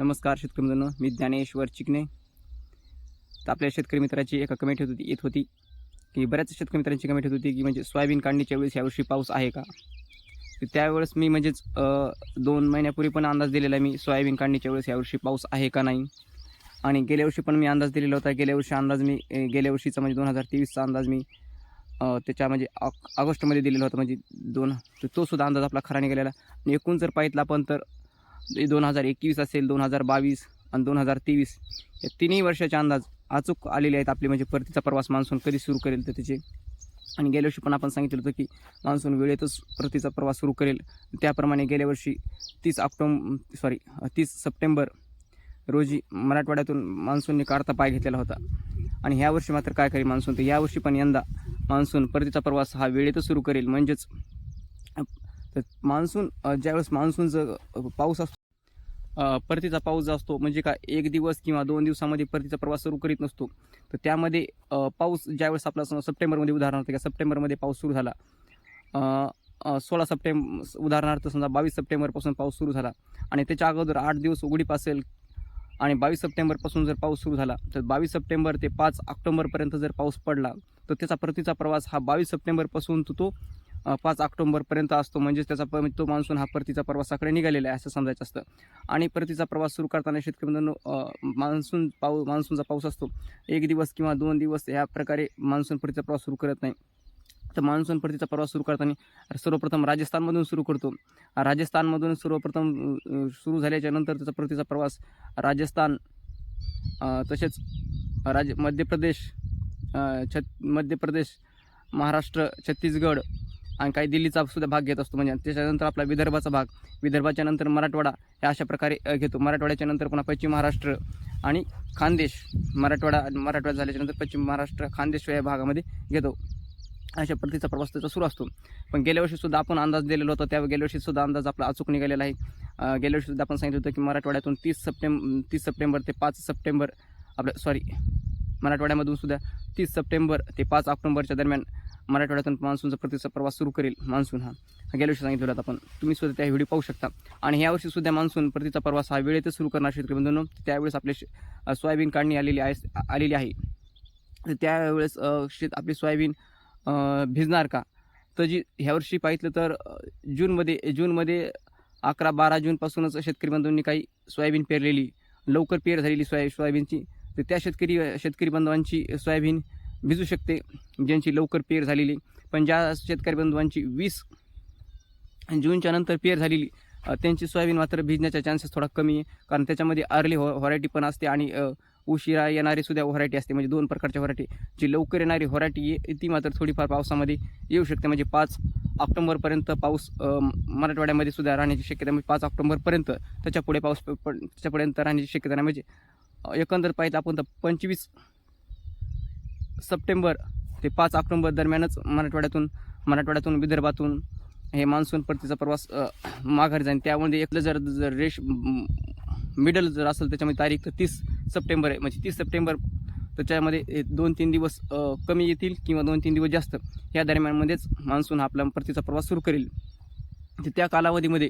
नमस्कार शेतकरी मित्रांनो मी ज्ञानेश्वर चिकणे तर आपल्या शेतकरी मित्राची एका कमेंट येत होती येत होती की बऱ्याच शेतकरी मित्रांची कमेंट येत होती की म्हणजे सोयाबीन काढणीच्या वेळेस यावर्षी पाऊस आहे का? तर त्यावेळेस मी म्हणजेच दोन महिन्यापूर्वी पण अंदाज दिलेला मी सोयाबीन काढणीच्या वेळेस यावर्षी पाऊस आहे का नाही. आणि गेल्या वर्षी पण मी अंदाज दिलेला होता. गेल्या वर्षी अंदाज मी गेल्या वर्षीचा म्हणजे दोन हजार तेवीसचा अंदाज मी त्याच्या म्हणजे ऑग ऑगस्टमध्ये दिलेला होता. म्हणजे दोन तोसुद्धा तो सुद्धा अंदाज आपला खरा निघालेला. आणि एकूण जर पाहितला आपण तर दोन हजार एकवीस असेल दोन हजार बावीस आणि दोन हजार तेवीस या तिन्ही वर्षाचे अंदाज अचूक आलेले आहेत आपले. म्हणजे परतीचा प्रवास मान्सून कधी सुरू करेल तर त्याचे. आणि गेल्या वर्षी पण आपण सांगितलं होतं की मान्सून वेळेतच परतीचा प्रवास सुरू करेल. त्याप्रमाणे गेल्या वर्षी तीस ऑक्टोबर सॉरी तीस सप्टेंबर रोजी मराठवाड्यातून मान्सूनने काढता पाय घेतलेला होता. आणि ह्या वर्षी मात्र काय करेल मान्सून? तर यावर्षी पण यंदा मान्सून परतीचा प्रवास हा वेळेतच सुरू करेल. म्हणजेच तर मान्सून ज्यावेळेस मान्सूनचं पाऊस असतो परतीचा पाऊस जो असतो म्हणजे का एक दिवस किंवा दोन दिवसामध्ये परतीचा प्रवास सुरू करीत नसतो. तर त्यामध्ये पाऊस ज्यावेळेस आपला सप्टेंबरमध्ये उदाहरणार्थ का सप्टेंबरमध्ये पाऊस सुरू झाला. सोळा सप्टेंब उदाहरणार्थ समजा बावीस सप्टेंबरपासून पाऊस सुरू झाला आणि त्याच्या अगोदर आठ दिवस उघडीप असेल आणि बावीस सप्टेंबरपासून जर पाऊस सुरू झाला तर बावीस सप्टेंबर ते पाच ऑक्टोबरपर्यंत जर पाऊस पडला तर त्याचा परतीचा प्रवास हा बावीस सप्टेंबरपासून तो तो पाच ऑक्टोंबरपर्यंत असतो. म्हणजेच त्याचा प तो मान्सून हा परतीचा प्रवासाकडे निघालेला आहे असं समजायचं असतं. आणि परतीचा प्रवास सुरू करताना शेतकरी मान्सून पाऊ मान्सूनचा पाऊस असतो. एक दिवस किंवा दोन दिवस या प्रकारे मान्सून परतीचा प्रवास सुरू करत नाही. तर मान्सून परतीचा प्रवास सुरू करताना सर्वप्रथम राजस्थानमधून सुरू करतो. राजस्थानमधून सर्वप्रथम सुरू झाल्याच्यानंतर त्याचा परतीचा प्रवास राजस्थान तसेच राज मध्य प्रदेश छत मध्य प्रदेश महाराष्ट्र छत्तीसगड आणि काही दिल्लीचा सुद्धा भाग घेत असतो. म्हणजे त्याच्यानंतर आपला विदर्भाचा भाग. विदर्भाच्या नंतर मराठवाडा या अशा प्रकारे घेतो. मराठवाड्याच्या नंतर पुन्हा पश्चिम महाराष्ट्र आणि खानदेश. मराठवाडा मराठवाडा झाल्याच्यानंतर पश्चिम महाराष्ट्र खानदेश या भागामध्ये घेतो. अशा पद्धतीचा प्रवास त्याचा सुरू असतो. पण गेल्या वर्षीसुद्धा आपण अंदाज दिलेला होता. त्या गेल्या वर्षीसुद्धा अंदाज आपला अचूक निघालेला आहे. गेल्या वर्षीसुद्धा आपण सांगितलं होतं की मराठवाड्यातून तीस सप्टेंब तीस सप्टेंबर ते पाच सप्टेंबर आपलं सॉरी मराठवाड्यामधून सुद्धा तीस सप्टेंबर ते पाच ऑक्टोंबरच्या दरम्यान मराठवाड्यातून मान्सूनचा प्रतीचा प्रवास सुरू करेल मान्सून हा. गेल्या वर्षी सांगितलं होतं आपण. तुम्ही सुद्धा त्या व्हिडिओ पाहू शकता. आणि ह्या सुद्धा मान्सून प्रतिचा प्रवास हा वेळेतच सुरू करणार शेतकरी बंधूंनो. त्यावेळेस आपले शे- सोयाबीन काढणी आलेली आहे आलेली आहे. तर त्यावेळेस शेत आपली सोयाबीन भिजणार का? तर जी ह्या वर्षी तर जूनमध्ये जूनमध्ये अकरा बारा जूनपासूनच शेतकरी बंधूंनी काही सोयाबीन पेरलेली लवकर पेर झालेली सोया सोयाबीनची. तर त्या शेतकरी शेतकरी बांधवांची सोयाबीन भिजू शकते. ज्यांची लवकर पेर झालेली पण ज्या शेतकरी बंधुवांची वीस जूनच्या नंतर पेर झालेली त्यांची सोयाबीन मात्र भिजण्याचा चान्सेस थोडा कमी आहे. कारण त्याच्यामध्ये अर्ली हो व्हरायटी पण असते आणि उशिरा येणारी सुद्धा व्हरायटी असते. म्हणजे दोन प्रकारच्या व्हरायटी. जी लवकर येणारी व्हरायटी आहे ती मात्र थोडीफार पावसामध्ये येऊ शकते. म्हणजे पाच ऑक्टोंबरपर्यंत पाऊस मराठवाड्यामध्ये सुद्धा राहण्याची शक्यता म्हणजे पाच ऑक्टोंबरपर्यंत त्याच्या पुढे पाऊस पण त्याच्यापर्यंत राहण्याची शक्यता नाही. म्हणजे एकंदर पाहिजे आपण तर पंचवीस सप्टेंबर ते पाच ऑक्टोंबर दरम्यानच मराठवाड्यातून मराठवाड्यातून विदर्भातून हे मान्सून परतीचा प्रवास माघार जाईल त्यामध्ये एकलं जर जर रेश मिडल जर असेल त्याच्यामध्ये तारीख तर तीस सप्टेंबर आहे. म्हणजे तीस सप्टेंबर त्याच्यामध्ये दोन तीन दिवस कमी येतील किंवा दोन तीन दिवस जास्त. या दरम्यानमध्येच मान्सून हा आपला परतीचा प्रवास सुरू करेल. तर त्या कालावधीमध्ये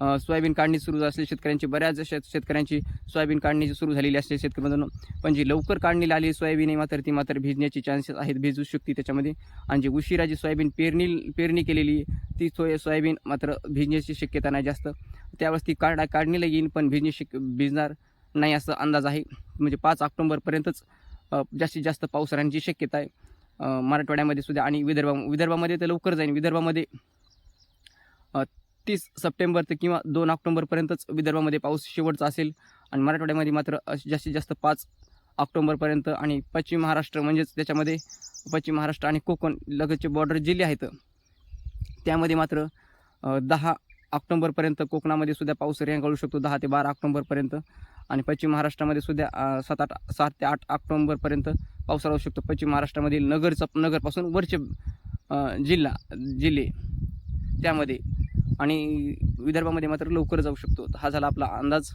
सोयाबीन काढणी सुरू असलेली शेतकऱ्यांची बऱ्याच शेत शेतकऱ्यांची सोयाबीन काढणी सुरू झालेली असते शेतकरी पण जी लवकर काढणीला आली सोयाबीन आहे मात्र ती मात्र भिजण्याची चान्सेस आहेत भिजू शकते त्याच्यामध्ये. आणि जी उशिरा जी सोयाबीन पेरणी पेरणी केलेली आहे, ती सोय सोयाबीन मात्र भिजण्याची शक्यता नाही जास्त. त्यावेळेस ती काढ काढणीला येईल पण भिजणे शक भिजणार नाही असा अंदाज आहे. म्हणजे पाच ऑक्टोंबरपर्यंतच जास्तीत जास्त पाऊस राहण्याची शक्यता आहे. मराठवाड्यामध्ये सुद्धा आणि विदर्भा विदर्भामध्ये तर लवकर जाईल विदर्भामध्ये तीस सप्टेंबर ते किंवा दोन ऑक्टोंबरपर्यंतच विदर्भामध्ये पाऊस शेवटचा असेल. आणि मराठवाड्यामध्ये मात्र अ, जास्तीत जास्त पाच ऑक्टोंबरपर्यंत आणि पश्चिम महाराष्ट्र म्हणजेच त्याच्यामध्ये पश्चिम महाराष्ट्र आणि कोकण लगतचे बॉर्डर जिल्हे आहेत. त्यामध्ये मात्र दहा ऑक्टोंबरपर्यंत कोकणामध्ये सुद्धा पाऊस रेंगाळू शकतो दहा ते बारा ऑक्टोंबरपर्यंत आणि पश्चिम महाराष्ट्रामध्ये सुद्धा सात आठ सात ते आठ ऑक्टोंबरपर्यंत पाऊस राहू शकतो. पश्चिम महाराष्ट्रामधील नगरचा नगरपासून वरचे जिल्हा जिल्हे. त्यामध्ये आणि विदर्भामध्ये मात्र लवकर जाऊ शकतो. हा झाला आपला अंदाज.